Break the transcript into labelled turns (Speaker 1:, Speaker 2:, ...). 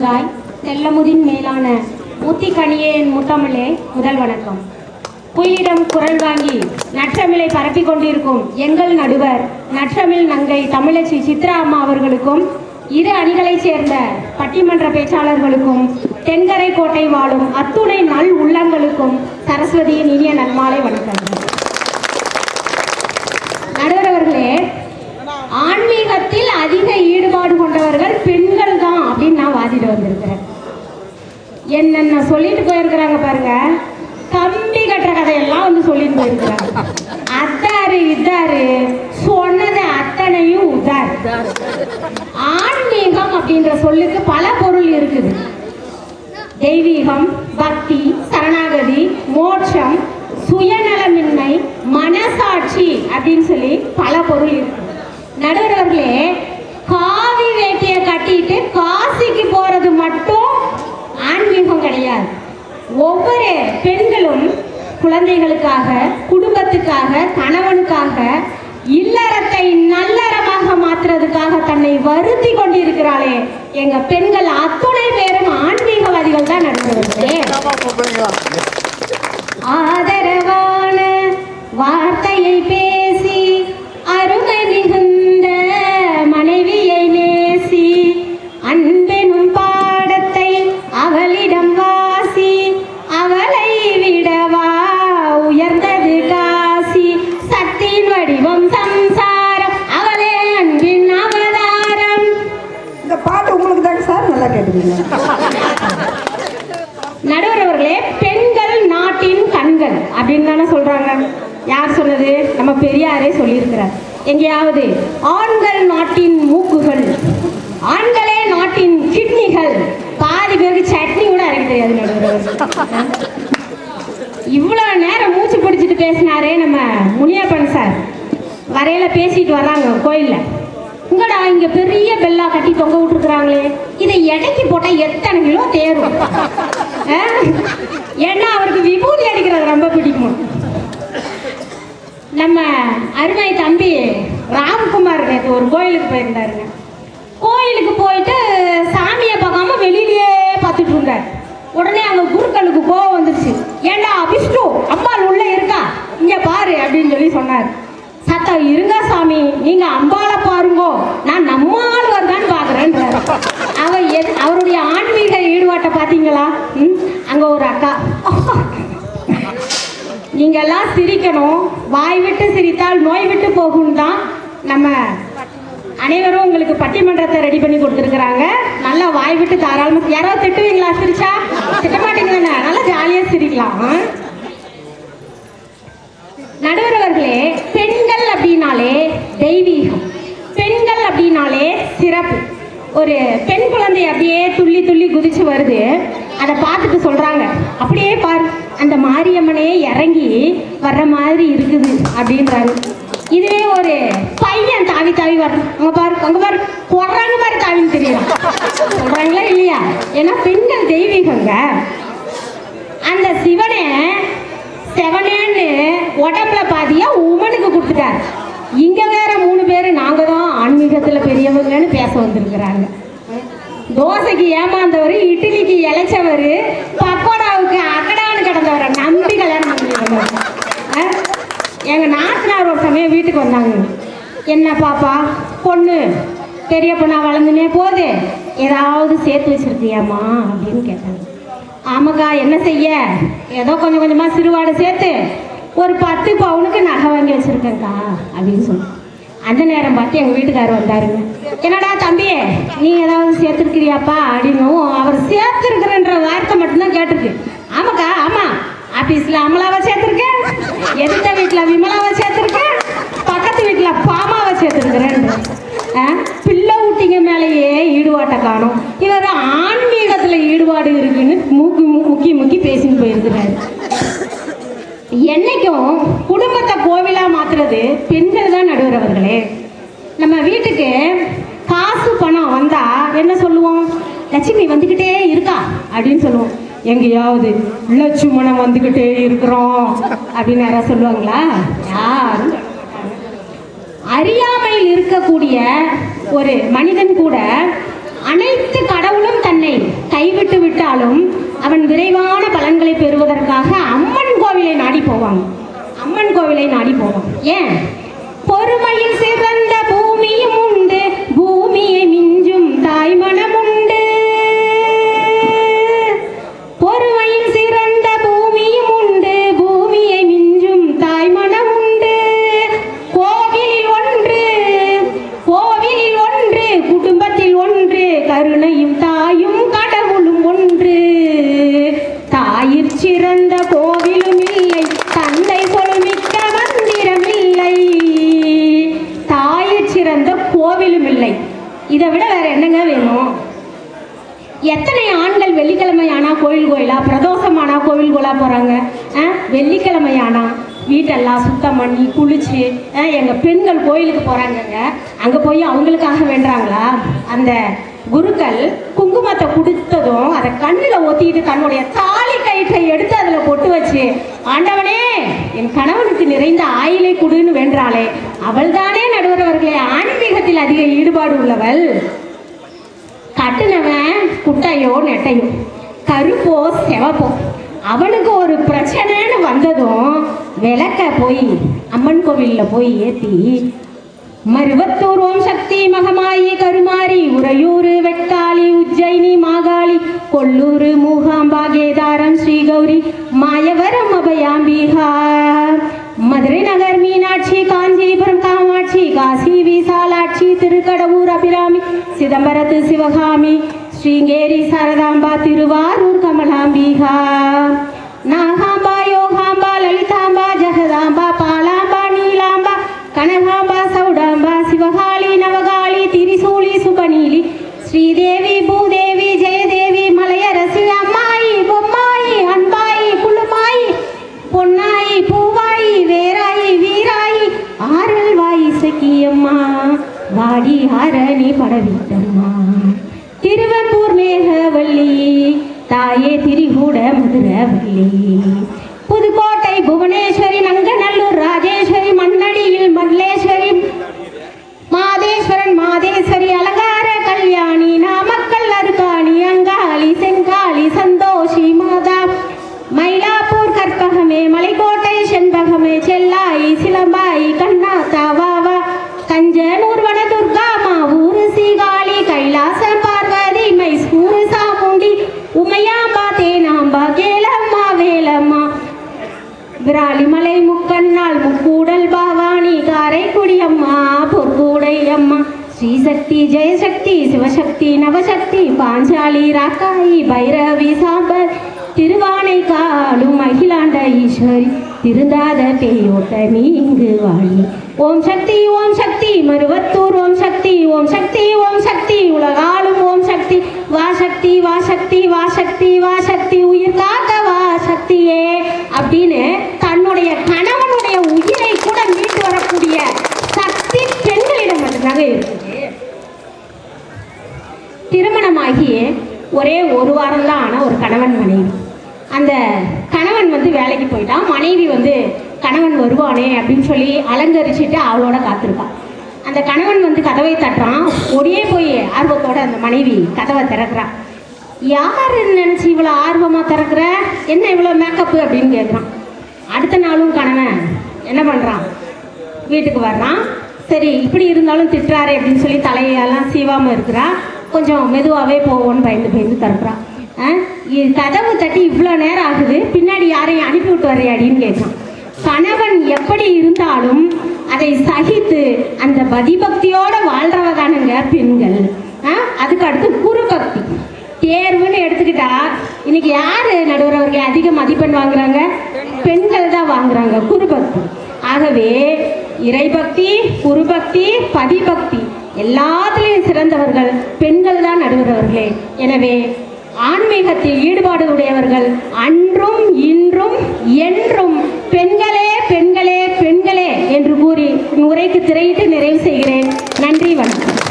Speaker 1: தாய் செல்லமுதின் மேலான முத்திக்கனியே என் முத்தமிழே முதல் வணக்கம். குயிலிடம் குரல் வாங்கி நற்றமிழை பரப்பி கொண்டிருக்கும் எங்கள் நடுவர் நற்றமிழ் நங்கை தமிழச்சி சித்ரா அம்மா அவர்களுக்கும் இரு அணிகளைச் சேர்ந்த பட்டிமன்ற பேச்சாளர்களுக்கும் தென்கரை கோட்டை வாழும் அத்துணை நல் உள்ளங்களுக்கும் சரஸ்வதியின் இனிய நன்மாலை வணக்கம் நடுவர் அவர்களே ஆன்மீகத்தில் அதிக ஈடுபாடு கொண்டவர்கள் பெண்கள் தான் அப்படின்னு வந்திருக்கிறேன். என்னென்ன சொல்லிட்டு போயிருக்கிறாங்க பாருங்க. கம்பி கட்டுற கதையெல்லாம் வந்து சொல்லிட்டு போயிருக்கிறாங்க. அத்தாரு இதாரு சொன்னது அத்தனையும் உதார். ஆன்மீகம் அப்படின்ற சொல்லுக்கு பல பொருள் இருக்குது. தெய்வீகம் பக்தி சரணாகதி மோட்சம் சுயநலமின்மை மனசாட்சி அப்படின்னு சொல்லி பல பொருள் இருக்கு. நடுவர்களே சொல்லிட்டு காசிக்கு போறது மட்டும் ஆன்மீகம் கிடையாது. ஒவ்வொரு பெண்களும் குழந்தைகளுக்காக குடும்பத்துக்காக கணவனுக்காக இல்லறத்தை நல்லறமாக மாற்றுறதுக்காக தன்னை வருத்தி கொண்டிருக்கிறாளே. எங்க பெண்கள் அத்துணை பேரும் ஆன்மீகவாதிகள் தான் நடந்து ஆதரவான வார்த்தையை சொல்றாங்க. யார் சொன்னது? நம்ம பெரியாரே சொல்லியிருக்கிறார். எங்கேயாவது ஆண்கள் நாட்டின் மூக்குகள் ஆண்களே நாட்டின் கிட்னிகள் பாதி பேருக்கு சட்னி கூட அரைக்க தெரியாது இவ்வளவு நேரம் மூச்சு பிடிச்சிட்டு பேசினாரே நம்ம முனியப்பன் சார். வரையில பேசிட்டு வர்றாங்க கோயில்ல. உங்கடா இங்க பெரிய பெல்லா கட்டி தொங்க விட்டுருக்குறாங்களே. இதை எடைக்கு போட்டா எத்தனை கிலோ தேரும்? ஏன்னா அவருக்கு விபூதி அடிக்கிறது ரொம்ப பிடிக்கும். நம்ம அருமை தம்பி ராம்குமார் நேற்று ஒரு கோயிலுக்கு போயிருந்தாருங்க. கோயிலுக்கு போயிட்டு சாமியை பார்க்காம வெளியிலேயே பார்த்துட்டு இருந்தார். உடனே அவங்க குருக்களுக்கு கோவம் வந்துருச்சு. ஏண்டா விஷ்ணு அம்பாள் உள்ள இருக்கா? இங்க பாரு அப்படின்னு சொல்லி சொன்னார். சத்தம் இருங்க சாமி நீங்க அம்பாளை பாருங்கோ. நான் நம்மால் தான் பாக்குறேன்றாரு அவர் எது அவருடைய ஆன்மீக ஈடுபாட்டை பாத்தீங்களா ம், அங்க ஒரு அக்கா. நீங்கெல்லாம் சிரிக்கணும். வாய் விட்டு சிரித்தால் நோய் விட்டு போகும் தான் நம்ம அனைவரும் உங்களுக்கு பட்டிமன்றத்தை ரெடி பண்ணி கொடுத்துருக்குறாங்க. நல்லா வாய் விட்டு தாராளமாக யாரோ திட்டுவீங்களா? சிரிச்சா? திட்ட நல்லா ஜாலியாக சிரிக்கலாம். நடுவரவர்களே நடுவர் அவர்களே பெண்கள் அப்படின்னாலே தெய்வீகம். பெண்கள் அப்படின்னாலே சிறப்பு. ஒரு பெண் குழந்தை அப்படியே துள்ளி துள்ளி குதிச்சு வருது. அதை பார்த்துட்டு சொல்கிறாங்க அப்படியே பார் அந்த மாரியம்மனே இறங்கி வர்ற மாதிரி இருக்குது அப்படின்றாங்க இதுவே ஒரு பையன் தாவி தாவி வர்றான். அங்க பாரு அங்க பாரு போடுறாங்க பாரு தாவின்னு தெரியலாம் சொல்றாங்களா இல்லையா? ஏன்னா பெண்கள் தெய்வீகங்க. அந்த சிவனே செவனேன்னு உடம்புல பாதியா உமனுக்கு கொடுத்துட்டார். இங்க வேற மூணு பேர் நாங்க தான் ஆன்மீகத்துல பெரியவங்கன்னு பேச வந்திருக்கிறாங்க. தோசைக்கு ஏமாந்தவர் இட்லிக்கு இளைச்சவர் பக்கோடாவுக்கு அக்கடான்னு கிடந்தவரை நம்பி கல்யாணம் பண்ணிக்கிறவர் எங்கள் நாத்தனார் ஒரு சமயம் வீட்டுக்கு வந்தாங்க. என்ன பாப்பா பொண்ணு பெரிய பொண்ணா வளர்ந்துனே போகுது ஏதாவது சேர்த்து வச்சிருக்கியாம்மா அப்படின்னு கேட்டாங்க. ஆமாக்கா என்ன செய்ய? ஏதோ கொஞ்சம் கொஞ்சமாக சிறுவாடை சேர்த்து ஒரு பத்து பவுனுக்கு நகை வாங்கி வச்சுருக்கேங்க்கா அப்படின்னு சொன்னேன் அந்த நேரம் பார்த்து எங்கள் வீட்டுக்காரர் வந்தாருங்க. என்னடா தம்பி நீ ஏதாவது சேர்த்துருக்கிறியாப்பா அப்படின்னும் அவர் சேர்த்துருக்குறன்ற வார்த்தை மட்டும்தான் கேட்டிருக்கு. ஆமாக்கா ஆமாம் ஆஃபீஸில் அமலாவை சேர்த்துருக்கேன் எந்த வீட்டில் விமலாவை சேர்த்துருக்கேன் பக்கத்து வீட்டில் பாமாவை சேர்த்துருக்குறேன் பிள்ளை ஊட்டிங்க மேலேயே ஈடுபாட்டை காணும். இவர் ஆன்மீகத்தில் ஈடுபாடு இருக்குன்னு மூக்கி முக்கி முக்கி பேசின்னு போயிருக்கிறாரு. என்னைக்கும் குடும்பத்தை கோவிலா மாத்துறது பெண்கள் தான் நடுவர் அவர்களே. நம்ம வீட்டுக்கு காசு பணம் வந்தா என்ன சொல்லுவோம்? லட்சுமி வந்துக்கிட்டே இருக்கா? அப்படின்னு சொல்லுவோம். எங்கேயாவது லட்சுமணம் வந்துக்கிட்டே இருக்கிறோம் அப்படின்னு யாராவது சொல்லுவாங்களா? யாரும் அறியாமையில் இருக்கக்கூடிய ஒரு மனிதன் கூட அனைத்து கடவுளும் தன்னை கைவிட்டு விட்டாலும் அவன் விரைவான பலன்களை பெறுவதற்காக அம்மன் கோவிலை நாடி போவான். அம்மன் கோவிலை நாடி போவான். ஏன்? பொறுமையில் சிறந்த கருணையும் தாயும் கடவுளும் ஒன்று. தாயிற் சிறந்த கோவிலும் இல்லை தந்தை சொல்மிக்க மந்திரம் இல்லை. தாயிற் சிறந்த கோவிலும் இல்லை. இதை விட வேற என்னங்க வேணும்? எத்தனை ஆண்கள் வெள்ளிக்கிழமை ஆனா கோயில் கோயிலா? பிரதோஷம் ஆனா கோவில் கோலா போறாங்க? ஆ, வெள்ளிக்கிழமை ஆனா வீட்டெல்லாம் சுத்தம் பண்ணி குளிச்சு ஆ, எங்க பெண்கள் கோயிலுக்கு போறாங்கங்க. அங்க போய் அவங்களுக்காக வேண்டுறாங்களா? அந்த குருக்கள் குங்குமத்தை கொடுத்ததும் அதை கண்ணில் ஒத்திட்டு தன்னுடைய தாலி கயிற்றை எடுத்து அதில் பொட்டு வச்சு ஆண்டவனே என் கணவனுக்கு நிறைந்த ஆயிலை கொடுன்னு வென்றாளே அவள்தானே நடுவர் அவர்களே ஆன்மீகத்தில் அதிக ஈடுபாடு உள்ளவள். கட்டுனவன் குட்டையோ நெட்டையோ கருப்போ செவப்போ அவனுக்கு ஒரு பிரச்சனைன்னு வந்ததும் விளக்க போய் அம்மன் கோவிலில் போய் ஏற்றி மருவத்தூர் ஓம் சக்தி மகமாயி கருமாரி உறையூர் வெட்காளி உஜ்ஜயினி மாகாளி கொல்லூர் மூகாம்பாகேதாரம் ஸ்ரீகௌரி மாயவரம் அபயாம்பிகார். மதுரை நகர் மீனாட்சி காஞ்சிபுரம் காமாட்சி காசி விசாலாட்சி திருக்கடவுர் அபிராமி சிதம்பரத்து சிவகாமி ஸ்ரீங்கேரி சாரதாம்பா திருவாரூர் கமலாம்பிகா. நாகாம்பா யோகாம்பா லலிதாம்பா ஜெகதாம்பா பா கனகாம்பா சௌடாம்பா சிவகாளி நவகாளி திரிசூலி சுபநீலி ஸ்ரீதேவி பூதேவி ஜெயதேவி மலையரசி அம்மாயி பொம்மாயி அன்பாயி குழுமாயி பொன்னாயி பூவாயி வேராயி வீராயி ஆரல் வாயி சக்கியம்மா வாடி ஆரணி படவிட்டம்மா. திருவெம்பூர் மேகவல்லி தாயே திரிகூட மதுரவல்லி. புதுக்கோட்டை புவனேஸ்வரி நங்கநல்லூர் சந்தோஷி மாதா. மயிலாப்பூர் கற்பகமே மலைக்கோட்டை செண்பகமே செல்லாயி சிலம்பாயி கண்ணா வாவா கஞ்சனூர் வனதுர்கா மாவூர் சீகாழி கைலாசம் பார்வதி மைசூர் சாமுண்டி உமையாம்பா தேனாம்பா கேளம்மா வேலம்மா. விராலிமலை முக்கண்ணாள் முக்கூடல் பாவாணி காரைக்குடி அம்மா பொற்கூடை அம்மா ஸ்ரீசக்தி ஜெயசக்தி சிவசக்தி நவசக்தி பாஞ்சாலி ராக்காயி பைரவி சாம்பர் திருவானை காலும் அகிலாண்ட ஈஸ்வரி திருந்தாத பேயோட்ட நீங்கு வாழி. ஓம் சக்தி ஓம் சக்தி மருவத்தூர் ஓம் சக்தி ஓம் சக்தி ஓம் சக்தி உலகாலும் ஓம் சக்தி வா சக்தி வா சக்தி வா சக்தி வா சக்தி உயிர் காக்க வாசக்தியே அப்படின்னு ஆகி ஒரே ஒரு வாரம் தான் ஆன ஒரு கணவன் மனைவி. அந்த கணவன் வந்து வேலைக்கு போயிட்டான். மனைவி வந்து கணவன் வருவானே அப்படின்னு சொல்லி அலங்கரிச்சுட்டு அவளோட காத்திருப்பான் அந்த கணவன் வந்து கதவை தட்டுறான். ஒடியே போய் ஆர்வத்தோட அந்த மனைவி கதவை திறக்கிறான் யார் நினச்சி இவ்வளோ ஆர்வமாக திறக்கிற? என்ன இவ்வளோ மேக்கப்பு அப்படின்னு கேட்குறான் அடுத்த நாளும் கணவன் என்ன பண்ணுறான் வீட்டுக்கு வர்றான். சரி இப்படி இருந்தாலும் திட்டுறாரு அப்படின்னு சொல்லி தலையெல்லாம் சீவாமல் இருக்கிறான் கொஞ்சம் மெதுவாகவே போவோன்னு பயந்து பயந்து திறக்கிறான் ஆ, கதவு தட்டி இவ்வளோ நேரம் ஆகுது பின்னாடி யாரையும் அனுப்பி விட்டு வரையாடின்னு கேட்குறான். கணவன் எப்படி இருந்தாலும் அதை சகித்து அந்த பதிபக்தியோட வாழ்றவ தானுங்க பெண்கள். ஆ, அதுக்கு அடுத்து குருபக்தி. தேர்வுன்னு எடுத்துக்கிட்டா இன்னைக்கு யாரு நடுவர் அவர்கள் அதிக மதிப்பெண் வாங்குறாங்க? பெண்கள் தான் வாங்குறாங்க குருபக்தி. ஆகவே இறைபக்தி குருபக்தி பதிபக்தி எல்லா சிறந்தவர்கள் பெண்கள் தான் நடுகிறவர்களே எனவே ஆன்மீகத்தில் ஈடுபாடு உடையவர்கள் அன்றும் இன்றும் என்றும் பெண்களே பெண்களே பெண்களே என்று கூறி உரைக்கு திரையிட்டு நிறைவு செய்கிறேன். நன்றி வணக்கம்.